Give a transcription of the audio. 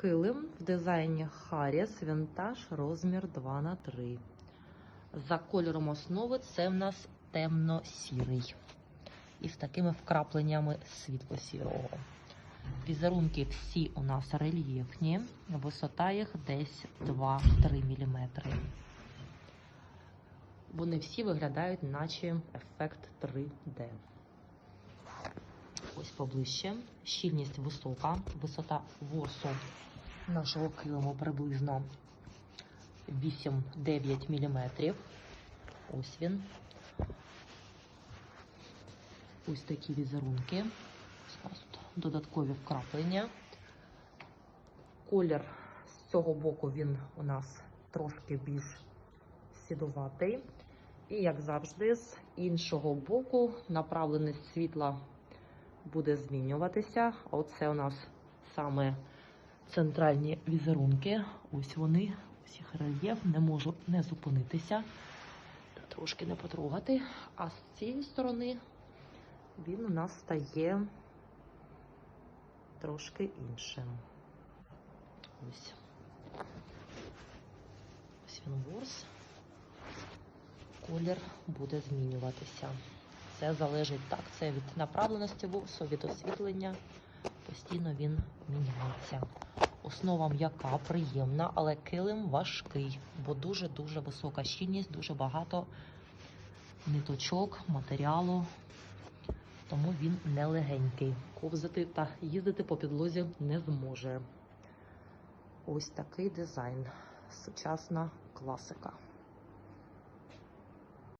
Килим в дизайні Harris Vintage розмір 2 на 3 За кольором основи це в нас темно-сірий. Із такими вкрапленнями світло-сірого. Візерунки всі у нас рельєфні, висота їх десь 2-3 мм. Вони всі виглядають, наче ефект 3D. Ось поближче. Щільність висока, висота ворсу нашого килиму приблизно 8-9 мм. Ось він. Ось такі візерунки. Тут додаткові вкраплення. Колір з цього боку він у нас трошки більш сідуватий. І, як завжди, з іншого боку направленість світла буде змінюватися. Оце у нас саме центральні візерунки. Ось вони, ось їх рельєф, не можу не зупинитися, трошки не потрогати. А з цієї сторони він у нас стає трошки іншим. Ось. Ось він ворс. Колір буде змінюватися. Це залежить так, це від направленості ворсу, від освітлення. Постійно він міняється. Основа м'яка, приємна, але килим важкий, бо дуже-дуже висока щільність, дуже багато ниточок, матеріалу, тому він нелегенький. Ковзати та їздити по підлозі не зможе. Ось такий дизайн. Сучасна класика.